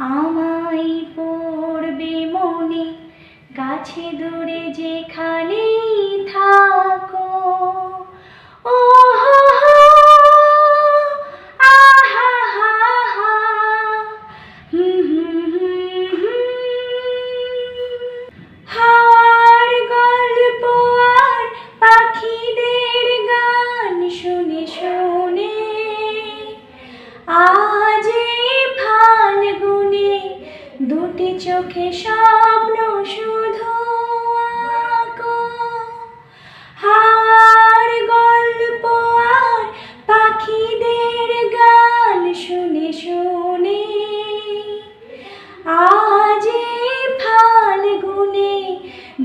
আমায় পড়বে মনে গাছে দূরে যেখানেই থাকো। দুটি চোখে স্বপ্ন শুধু হাওয়ার গল্প পাখিদের গান শুনে শুনে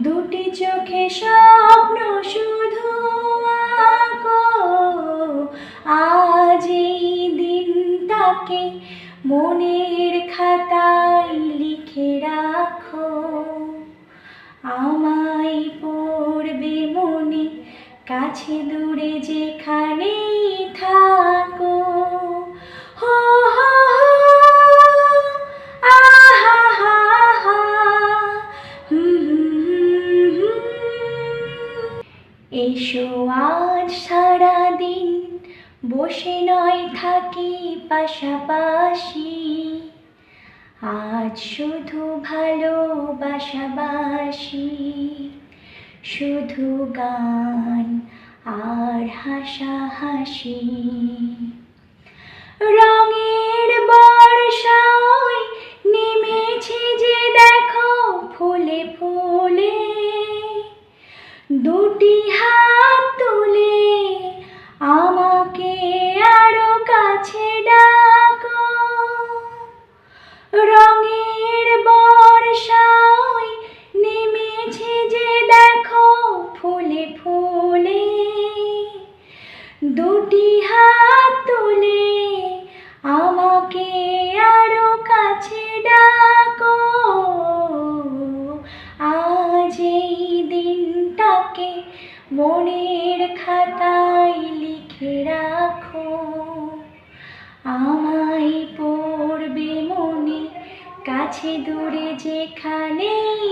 দুটি চোখে স্বপ্ন শুধু আজ দিনটাকে মনের খাতায় লিখে রাখো আমায় পড়বে মনে, কাছে দূরে যেখানেই থাকো হো। এসো আজ সারাদিন বসে নয় থাকি পাশাপাশি। আজ শুধু ভালোবাসাবাসি। শুধু গান আর হাসাহাসি। রঙের বর্ষায় নেমেছে যে দেখো ফুলে ফুলে। দুটি হাত তুলে আমাকে আরও ডাকো রঙের বর্ষায় নেমেছে যে দেখো ফুলে ফুলে, দুটি হাত তুলে আমাকে আরও কাছে ডাকো। আজ এই দিনটাকে মনের খাতায় লিখে রাখো। আমায় পড়বে মনে কাছে দূরে যেখানেই